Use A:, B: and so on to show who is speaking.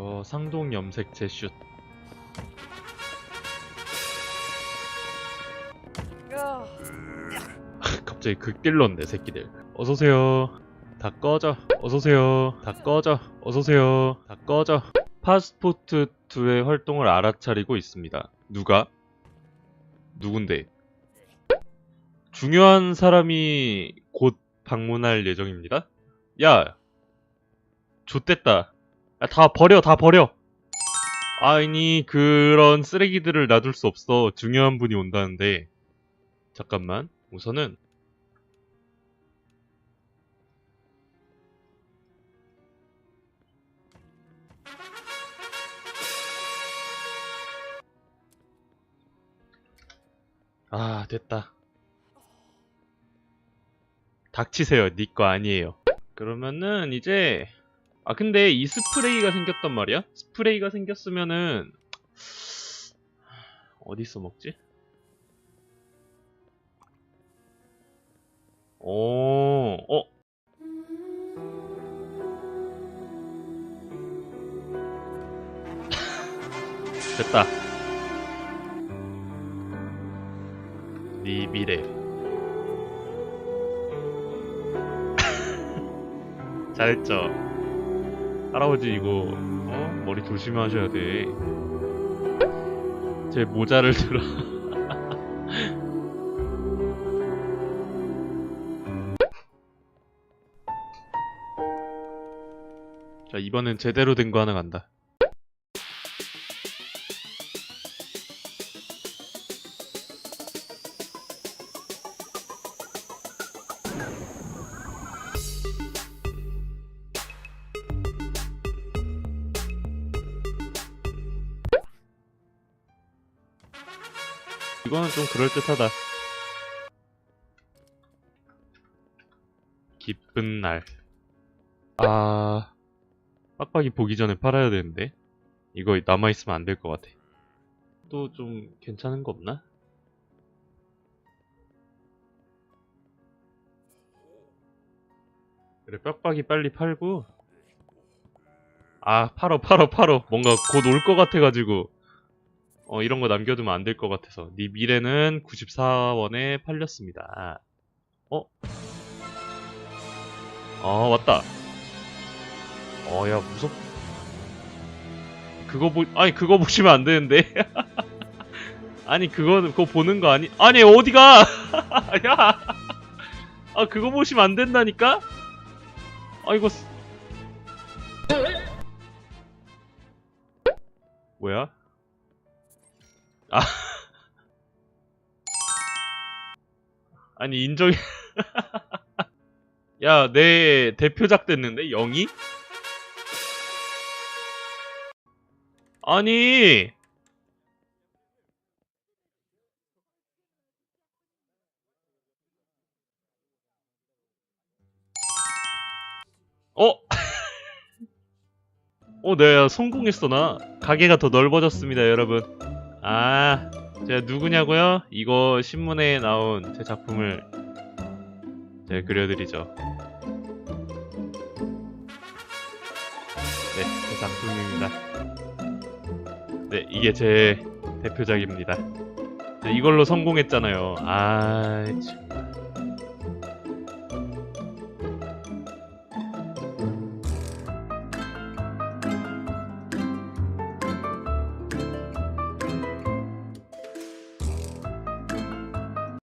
A: 이거 상동 염색 제 슛. 갑자기 극딜러인데 새끼들. 어서 오세요. 다 꺼져. 어서 오세요. 다 꺼져. 어서 오세요. 다 꺼져. 파스포트 2의 활동을 알아차리고 있습니다. 누가? 누군데? 중요한 사람이 곧 방문할 예정입니다. 야, 좆됐다. 야, 다 버려, 다 버려. 아니, 그런 쓰레기들을 놔둘 수 없어. 중요한 분이 온다는데. 잠깐만. 우선은 아, 됐다. 닥치세요. 니거 아니에요. 그러면은 이제 아 근데 이 스프레이가 생겼단 말이야? 스프레이가 생겼으면은 어디서 먹지? 오, 어? 됐다. 네 미래. 잘했죠. 할아버지 이거 어? 머리 조심하셔야 돼. 제 모자를 들어. 자 이번엔 제대로 된 거 하나 간다. 이거는 좀 그럴듯하다. 기쁜 날. 아, 빡빡이 보기 전에 팔아야 되는데. 이거 남아있으면 안 될 것 같아. 또 좀 괜찮은 거 없나? 그래, 빡빡이 빨리 팔고. 아, 팔어, 팔어, 팔어. 뭔가 곧 올 것 같아가지고. 어, 이런 거 남겨두면 안 될 것 같아서. 네 미래는 94원에 팔렸습니다. 어? 아, 왔다. 어, 야, 무섭. 그거 보, 아니, 그거 보시면 안 되는데. 아니, 그거, 그거 보는 거 아니, 아니, 어디가! 야! 아, 그거 보시면 안 된다니까? 아, 이거. 쓰- 뭐야? 아. 아니, 인정이. 야, 내 대표작 됐는데? 영희? 아니! 어? 어, 내가 성공했어, 나. 가게가 더 넓어졌습니다, 여러분. 아, 제가 누구냐고요? 이거 신문에 나온 제 작품을 제가 그려드리죠. 네, 제 작품입니다. 네, 이게 제 대표작입니다. 네, 이걸로 성공했잖아요. 아, 참.